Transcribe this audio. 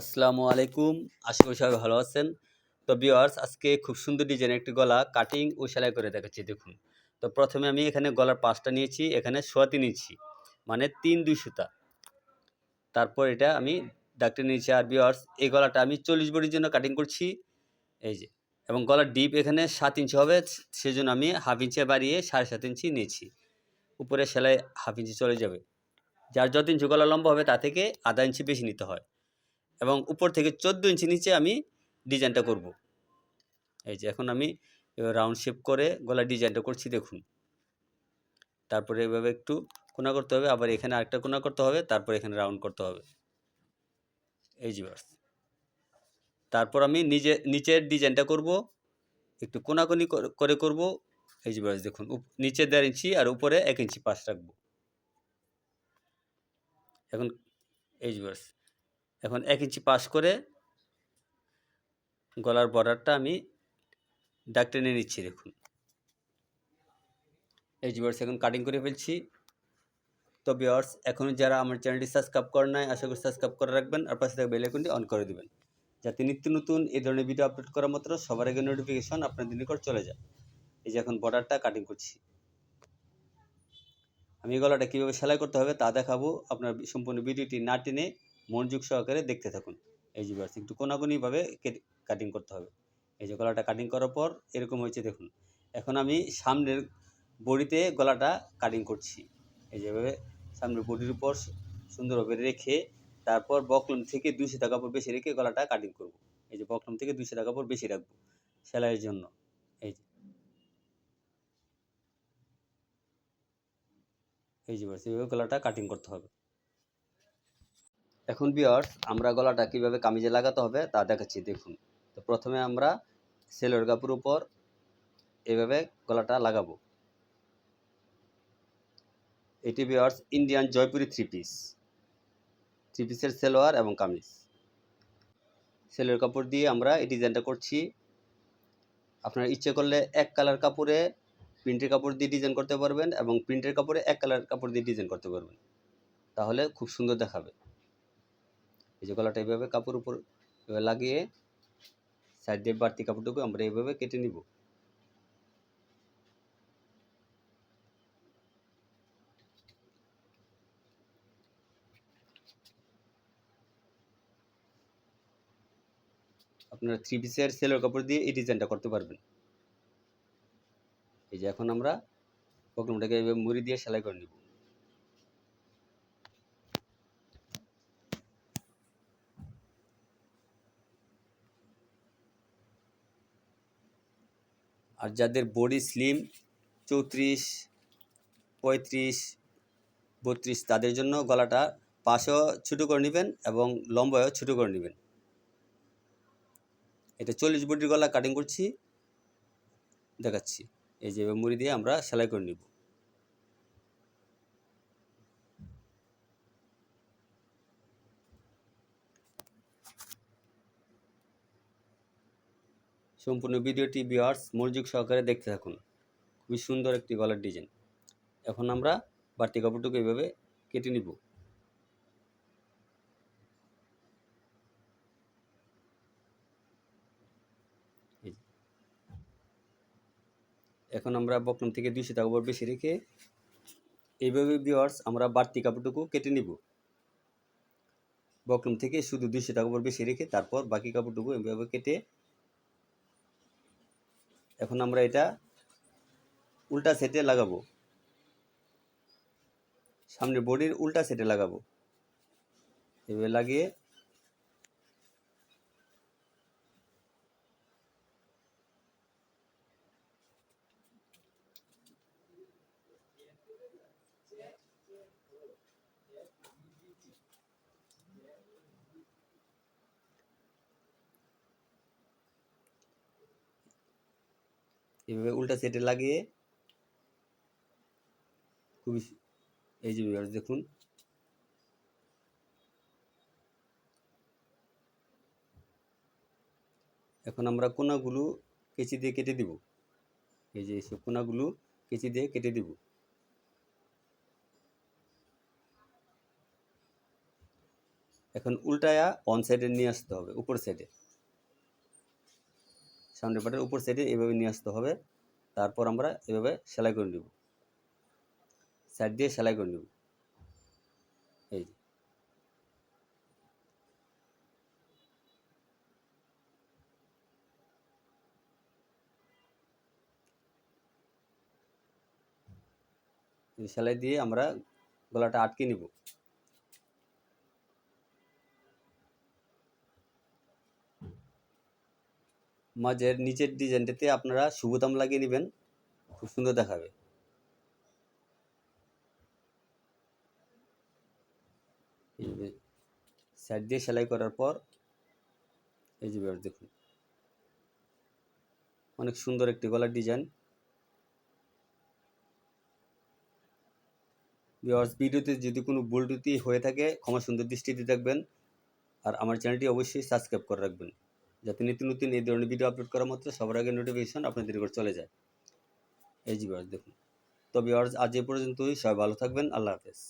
আসসালামু আলাইকুম। আশা করি সবাই ভালো আছেন। তো ভিউয়ার্স আজকে খুব সুন্দর ডিজাইনের একটি গলা কাটিং ও সেলাই করে দেখাচ্ছি, দেখুন। তো প্রথমে আমি এখানে গলার পাঁচটা নিয়েছি, এখানে সোয়া নিয়েছি মানে তিন দুই সুতা। তারপর এটা আমি ডাক্তার নিয়েছি আর ভিউয়ার্স এই গলাটা আমি চল্লিশ বডির জন্য কাটিং করছি। এই যে, এবং গলার ডিপ এখানে সাত ইঞ্চি হবে, সেজন্য আমি হাফ ইঞ্চি বাড়িয়ে সাড়ে সাত ইঞ্চি নিয়েছি। উপরে সেলাই হাফ ইঞ্চি চলে যাবে। যার যত ইঞ্চি গলা লম্বা হবে, তা থেকে আধা ইঞ্চি বেশি নিতে হয়। এবং উপর থেকে চোদ্দ ইঞ্চি নিচে আমি ডিজাইনটা করব। এই যে এখন আমি রাউন্ড শেপ করে গলা ডিজাইনটা করছি, দেখুন। তারপরে এভাবে একটু কোনা করতে হবে, আবার এখানে আরেকটা কোনা করতে হবে, তারপর এখানে রাউন্ড করতে হবে। এই যে তারপর আমি নিজে, নিচের ডিজাইনটা করব, একটু কোনাকুনি করে- করে করব। এই যে দেখুন নিচে দেড় ইঞ্চি আর উপরে এক ইঞ্চি পাশ রাখব। এখন, এই যে এখন এক ইঞ্চি পাস করে গলার বর্ডারটা আমি ডাক টেনে নিচ্ছি, দেখুন। এই জিবার্স এখন কাটিং করে ফেলছি। তো বিয়ার্স এখনও যারা আমার চ্যানেলটি সাবস্ক্রাইব করেন নাই, আশা করি সাবস্ক্রাইব করে রাখবেন, আর পাশে থাকা বেল আইকনটি অন করে দিবেন। যাতে নিত্য নতুন এই ধরনের ভিডিও আপলোড করা মাত্র সবার আগে নোটিফিকেশন আপনাদের নিকট চলে যায়। এই যে এখন বর্ডারটা কাটিং করছি। আমি গলাটা কীভাবে সেলাই করতে হবে তা দেখাবো। আপনার সম্পূর্ণ ভিডিওটি না টেনে মনোযোগ সহকারে দেখতে থাকুন। এই যে বাস একটু কোনাকুনিভাবে কাটিং করতে হবে। এই যে গলাটা কাটিং করার পর এরকম হয়েছে দেখুন। এখন আমি সামনের বডিতে গলাটা কাটিং করছি। এই যেভাবে সামনের বডির উপর সুন্দরভাবে রেখে তারপর বকলম থেকে দুইশো টাকা পর বেশি রেখে গলাটা কাটিং করব। এই যে বকলম থেকে দুইশো টাকা পর বেশি রাখব সেলাইয়ের জন্য। এই যে এই যে বাস এইভাবে গলাটা কাটিং করতে হবে। এখন বিয়ার্স আমরা গলাটা কীভাবে কামিজে লাগাতে হবে তা দেখাচ্ছি, দেখুন। তো প্রথমে আমরা সেলোর কাপড় উপর এভাবে গলাটা লাগাবো। এটি বিয়ার্স Indian Jaipuri three piece three পিসের সেলোয়ার এবং কামিজ। সেলোর কাপড় দিয়ে আমরা এই ডিজাইনটা করছি। আপনার ইচ্ছে করলে এক কালার কাপড়ে প্রিন্টের কাপড় দিয়ে ডিজাইন করতে পারবেন এবং প্রিন্টের কাপড়ে এক কালার কাপড় দিয়ে ডিজাইন করতে পারবেন। তাহলে খুব সুন্দর দেখাবে। এই যে গলাটা এইভাবে কাপড় উপর এভাবে লাগিয়ে সাইড দিয়ে বাড়তি কাপড়টুকু আমরা এইভাবে কেটে নিব। আপনারা থ্রি পিসের সেলোর কাপড় দিয়ে এই ডিজাইনটা করতে পারবেন। এই যে এখন আমরা প্রোগ্রামটাকে এইভাবে মুড়ি দিয়ে সেলাই করে নিব। আর যাদের বডি স্লিম চৌত্রিশ, পঁয়ত্রিশ, বত্রিশ, তাদের জন্য গলাটা পাশেও ছোটো করে নেবেন এবং লম্বায়ও ছোটো করে নেবেন। এটা চল্লিশ বডির গলা কাটিং করছি, দেখাচ্ছি। এই যে মুড়ি দিয়ে আমরা সেলাই করে নিব। সম্পূর্ণ ভিডিওটি বিয়ার্স মনোযোগ সহকারে দেখতে থাকুন। খুবই সুন্দর একটি গলার ডিজাইন। এখন আমরা বাড়তি কাপড়টুকু এইভাবে কেটে নিব। এখন আমরা বকলম থেকে দুইশো টাকা উপর বেশি রেখে এইভাবে বিয়ার্স আমরা বাড়তি কাপড়টুকু কেটে নিব। বকলম থেকে শুধু দুইশো টাকা উপর বেশি রেখে তারপর বাকি কাপড়টুকু এইভাবে কেটে এখন আমরা এটা উল্টা সেটে লাগাবো। সামনে বডির উল্টা সেটে লাগাবো। এভাবে লাগিয়ে এভাবে উল্টা সেটে লাগিয়ে খুবই এই যে দেখুন। এখন আমরা কোনাগুলো কেচি দিয়ে কেটে দিব। এই যে এইসব কোনাগুলো কেচি দিয়ে কেটে দিব। এখন উল্টায়া অন সাইডে নিয়ে আসতে হবে, উপর সাইডে সামনের পাটের উপর সাইডে এভাবে নিয়ে আসতে হবে। তারপর আমরা এভাবে সেলাই করে নেব। সাইড দিয়ে সেলাই করে নেব। এই সেলাই দিয়ে আমরা গলাটা আটকে নিব। মাঝের নিচের ডিজাইনটাতে আপনারা সুবোতাম লাগিয়ে নেবেন। খুব সুন্দর দেখাবে। এইভাবে সাইড দিয়ে সেলাই করার পর এই যে দেখুন। অনেক সুন্দর একটি গলার ডিজাইন। ভিউয়ার্স ভিডিওতে যদি কোনো ভুল ত্রুটি হয়ে থাকে, ক্ষমা সুন্দর দৃষ্টিতে দেখবেন। আর আমার চ্যানেলটি অবশ্যই সাবস্ক্রাইব করে রাখবেন। যাতে নিত্য নতুন এই ধরনের ভিডিও আপলোড করা মাত্র, সবার আগে নোটিফিকেশন আপনাদের উপর চলে যায়। এই জি দেখুন। তবে আজ এ পর্যন্তই, সবাই ভালো থাকবেন, আল্লাহ হাফেজ।